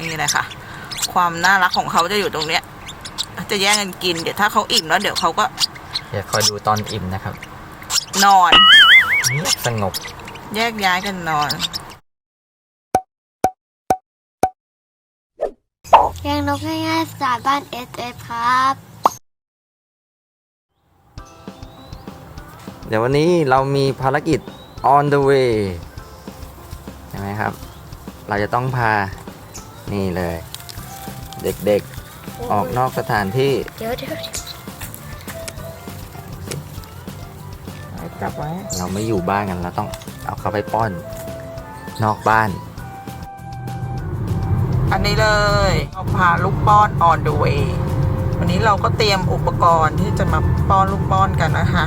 นี่แหละค่ะ ความน่ารักของเขาจะอยู่ตรงเนี้ย จะแย่งกันกินเดี๋ยวถ้าเขาอิ่มแล้วเดี๋ยวเขาก็เดี๋ยวคอยดูตอนอิ่มนะครับ นอนเงียบสงบ แยกย้ายกันนอนเลี้ยงนกง่ายๆสไตล์บ้าน S F ครับ เดี๋ยววันนี้เรามีภารกิจ on the way ใช่ไหมครับ เราจะต้องพา นี่เลย เด็กๆออกนอกสถานที่เดี๋ยวเดี๋ยวจับไว้เราไม่อยู่บ้านกันเราต้องเอาเขาไปป้อน นอกบ้าน อันนี้เลยเราพาลูกป้อน on the way วันนี้เราก็เตรียมอุปกรณ์ที่จะมาป้อนลูกป้อนกันนะคะ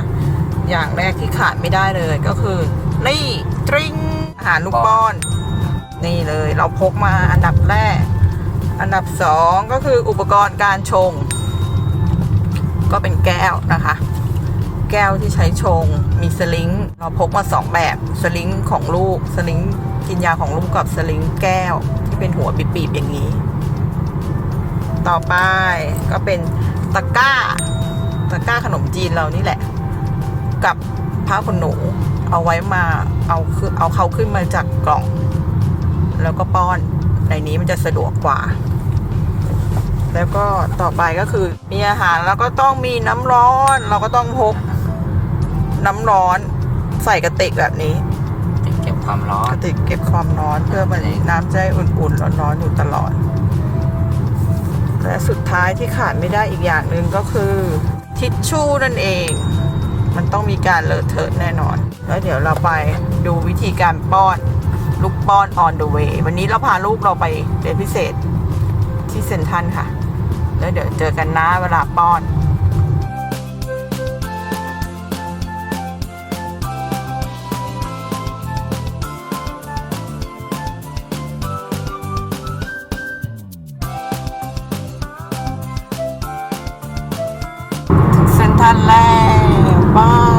อย่างแรกที่ขาดไม่ได้เลยก็คือ นี่ตริงอาหารลูกป้อน นี่เลยเราพกมาอันดับแรก อันดับสองก็คืออุปกรณ์การชง ก็เป็นแก้วนะคะ แก้วที่ใช้ชงมีสลิงเราพกมาสองแบบสลิงของลูกสลิงกินยาของลูกกับสลิงแก้วที่เป็นหัวปีบๆอย่างนี้ ต่อไปก็เป็นตะกร้าตะกร้าขนมจีนเรานี่แหละ กับผ้าขนหนูเอาไว้มาเอาคือเอาเขาขึ้นมาจากกล่อง แล้วก็ป้อนในนี้มันจะสะดวกกว่า แล้วก็ต่อไปก็คือมีอาหารแล้วก็ต้องมีน้ำร้อน เราก็ต้องพกน้ำร้อนใส่กระติกแบบนี้เก็บความร้อกนระติกเก็บความร้อนเพื่อมันน้ำจะได้อุ่นๆร้อนๆอยู่ตลอด และสุดท้ายที่ขาดไม่ได้อีกอย่างหนึ่งก็คือทิชชู่นั่นเอง มันต้องมีการเลอะเทอะแน่นอน แล้วเดี๋ยวเราไปดูวิธีการป้อน ลูกป้อน on the way วันนี้เราพาลูกเราไปเรียนพิเศษที่เซนทันค่ะ แล้วเดี๋ยวเจอกันนะเวลาป้อนเซนทันแล้วบ้าย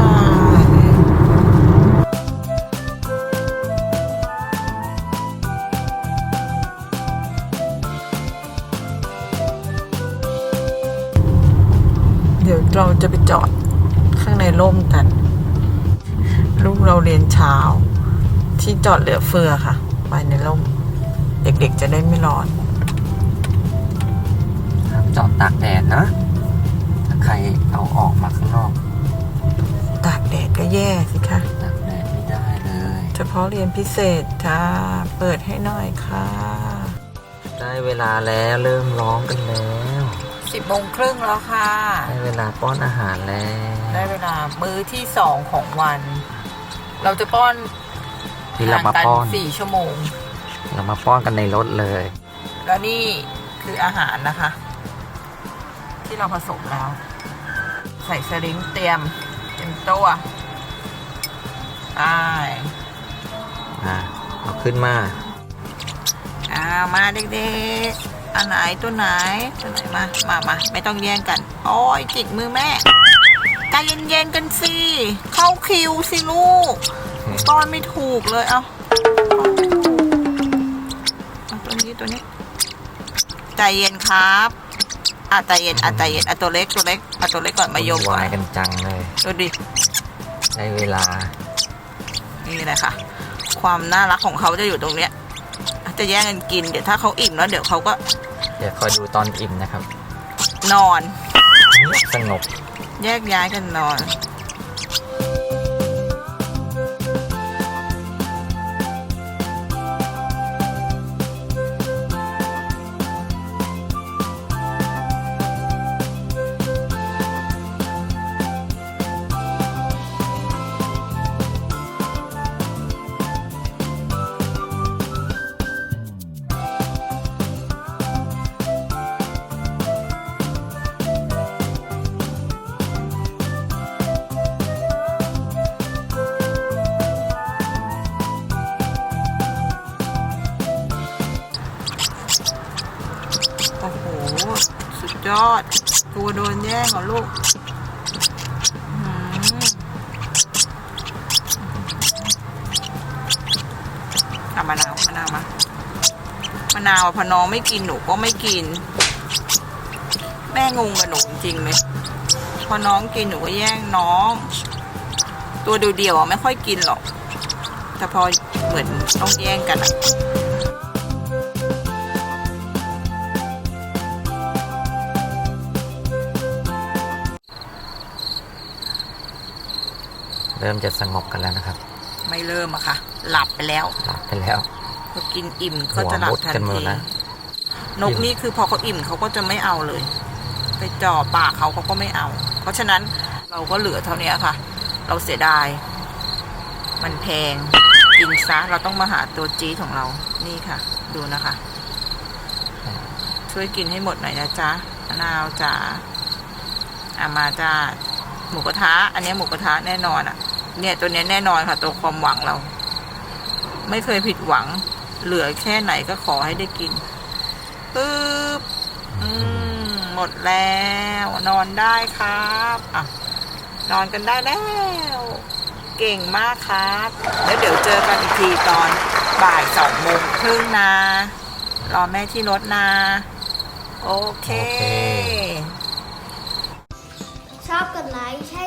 เดี๋ยวเราจะไปจอดข้างในร่มกัน ลูกเราเรียนเช้า ที่จอดเหลือเฟือค่ะไปในร่ม เด็กๆจะได้ไม่ร้อน จอดตากแดดนะ ถ้าใครเอาออกมาข้างนอก ตากแดดก็แย่สิคะตากแดดไม่ได้เลย เฉพาะเรียนพิเศษจ้าเปิดให้หน่อยค่ะ ได้เวลาแล้วเริ่มร้องกันแล้ว สิบโมงครึ่งแล้วค่ะ ได้เวลาป้อนอาหารแล้วได้เวลามื้อที่สองของวัน เราจะป้อนที่เรามาห่งกัป้อน สี่ชั่วโมง เรามาป้อนกันในรถเลย แล้วนี่คืออาหารนะคะ ที่เราผสมแล้ว ใส่สลิงเตรียมเตรียมตัวไปอะเอาขึ้นมา อ่ามาเด็กๆ อันไหนตัวไหนตัวไหนมามามาไม่ต้องแย่งกัน โอ้ยจิกมือแม่ใจเย็นๆกันสิเข้าคิวสิลูกป้อนไม่ถูกเลยเอาป้อนไม่ถูกเอาตัวนี้ตัวนี้ใจเย็นครับอะใจเย็นอะใจเย็นอะตัวเล็กตัวเล็กอะตัวเล็กก่อนมายมก่อวานยกันจังเลย ดูดิ ได้เวลา นี่แหละค่ะ ความน่ารักของเขาจะอยู่ตรงเนี้ย จะแย่งกันกิน เดี๋ยวถ้าเขาอิ่มแล้วเดี๋ยวเขาก็เดี๋ยวคอยดูตอนอิ่มนะครับ นอนเงียบสงบ แยกย้ายกันนอน ยอดตัวโดนแย่งเหรอลูกอามะนาวมะนาวมามะนาวพอน้องไม่กินหนูก็ไม่กิน แม่งงกับหนูจริงๆเลยพอน้องกินหนูก็แย่งน้อง ตัวเดียวๆอะไม่ค่อยกินหรอกแต่พอเหมือนต้องแย่งกันอะ เริ่มจะสงบกันแล้วนะครับ ไม่เริ่มอะค่ะ หลับไปแล้วหลับไปแล้วพอกินอิ่มก็จะหลับทันหัวมุดกันหมทีดแล้วนกนี่คือพอเขาอิ่มเขาก็จะไม่เอาเลย ไปจ่อปากเขาเขาก็ไม่เอา เพราะฉะนั้นเราก็เหลือเท่านี้ค่ะ เราเสียดาย มันแพงกินซะเราต้องมาหาตัวจี๊ดของเรานี่ค่ะ ดูนะคะ ช่วยกินให้หมดหน่อยนะจ๊ะมะนาวจ้าอามาจ้าหมูกระทะ อันนี้หมูกระทะแน่นอนอะ เนี่ยตัวเนี้ยแน่นอนค่ะ ตัวความหวังเรา ไม่เคยผิดหวัง เหลือแค่ไหนก็ขอให้ได้กินปึ๊บอืมหมดแล้ว นอนได้ครับอะนอนกันได้แล้ว เก่งมากครับ แล้วเดี๋ยวเจอกันอีกทีตอนบ่ายสองโมงครึ่งนะ รอแม่ที่รถนะ โอเคโอเคชอบกดไลค์ใช่